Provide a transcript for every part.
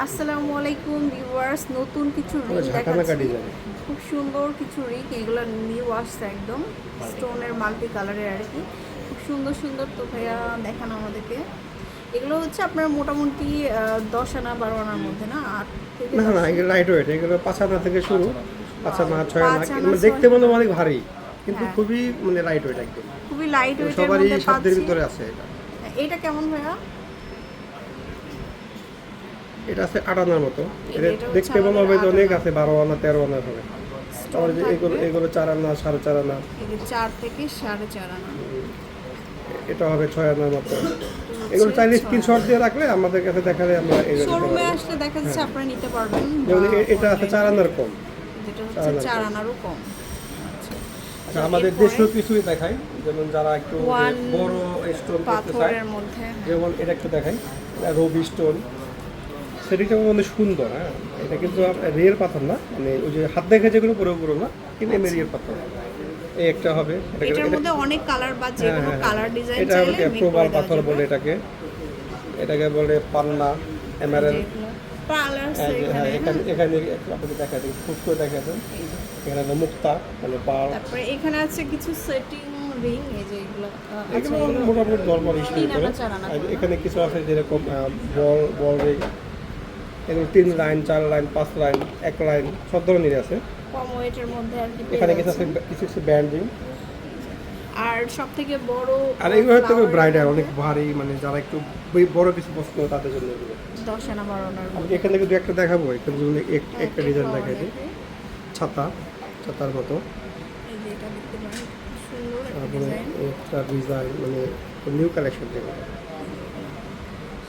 আসসালামু আলাইকুম ভিউয়ার্স নতুন কিছু রিং দেখাচ্ছি। খুব সুন্দর কিছু রিং এগুলো নিউ আসছে একদম স্টোনের মাল্টি কালারের আর কি। খুব সুন্দর সুন্দর তো ভাইয়া দেখানো আমাদেরকে। এগুলো হচ্ছে আপনার মোটামুটি দশ আনা বারো আনার মধ্যে না? আট না না এগুলো লাইট ওয়েট এগুলো পাঁচ আনা থেকে শুরু। পাঁচ আনা ছয় আনা মানে দেখতে মনে অনেক ভারী কিন্তু হ্যাঁ। খুবই মানে লাইট ওয়েট একদম। খুবই লাইট ওয়েট সবারই সাধ্যের ভিতরে আছে এটা। এটা কেমন ভাইয়া? এটা আছে আট আনার মতো দেখতে মনে হবে অনেক আছে বারো আনা তেরো আনা হবে আবার এগুলো এগুলো চার আনা সাড়ে চার আনা চার থেকে সাড়ে চার আনা এটা হবে ছয় আনার মতো এগুলো চাইলে স্ক্রিনশট দিয়ে রাখলে আমাদের কাছে দেখালে আমরা এগুলো শোরুমে আসলে দেখা যাচ্ছে আপনারা নিতে পারবেন যেমন এটা আছে চার আনার কম। যেটা চার হচ্ছে চার আনারও কম। আচ্ছা। আমাদের এরপরে দেশীয় কিছুই দেখাই। যেমন যারা একটু বড় স্টোন করতে চায় পাথরের মধ্যে। যেমন এটা একটু দেখাই। রবি স্টোন সেটিটা মানে সুন্দর হ্যাঁ? এটা কিন্তু পাথর না মানে ওই যে হাত দেখে যেগুলো পুরো পুরো না কিন্তু এমনি পাথর। এই একটা হবে। এটা- এটার মধ্যে অনেক কালার বা যে হ্যাঁ, কোনো হ্যাঁ, কালার ডিজাইন এটা চাইলে প্রবাল পাথর বলে এটাকে। এটাকে বলে পান্না এমারেল। যেগুলো কালার্স হ্যাঁ এখানে আপনাকে দেখা দিই দেখা দেন এখানে মুক্তা মানে তারপরে এখানে আছে কিছু সেটিং রিং এই যে এগুলো এগুলো মোটামুটি নর্মাল। এখানে কিছু আছে যেরকম বল বল রিং এগুলো তিন লাইন চার লাইন পাঁচ লাইন এক লাইন সব ধরনেরই আছে। কম ওয়েটের মধ্যে আর কি এখানে কিছু আছে কিছু কিছু ব্যান্ডিং আর সব থেকে বড় আর এগুলো হয়তো ব্রাইডাল অনেক ভারী মানে যারা একটু বড় কিছু পছন্দ করে তাদের জন্য এগুলো। দশ আনা বারো আনার এখান থেকে দু একটা দেখাবো এখানে যদি এক- একটা ডিজাইন দেখাই দিই। ছাতা ছাতার মতো। তারপরে একটা ডিজাইন মানে নিউ কালেকশন যেগুলো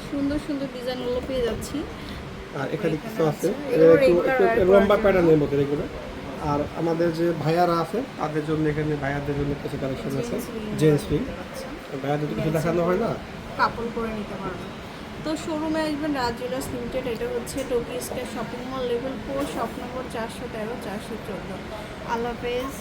সুন্দর সুন্দর ডিজাইনগুলো পেয়ে যাচ্ছি। আর এখানে কিছু আছে। লম্বা প্যাটার্নের মধ্যে এগুলো আর আমাদের যে ভাইয়ারা আছে তাদের জন্য এখানে ভাইয়াদের জন্য কিছু কালেকশন আছে। জেন্টস রিং ভাইয়াদের তো কিছু দেখানো হয় না? কাপড় করে নিতে পারবেন তো শোরুমে আসবেন রাজ জুয়েলার্স লিমিটেড এটা হচ্ছে টোকি square shopping mall level four shop number চারশো তেরো চারশো চোদ্দ। আল্লাহ হাফেজ।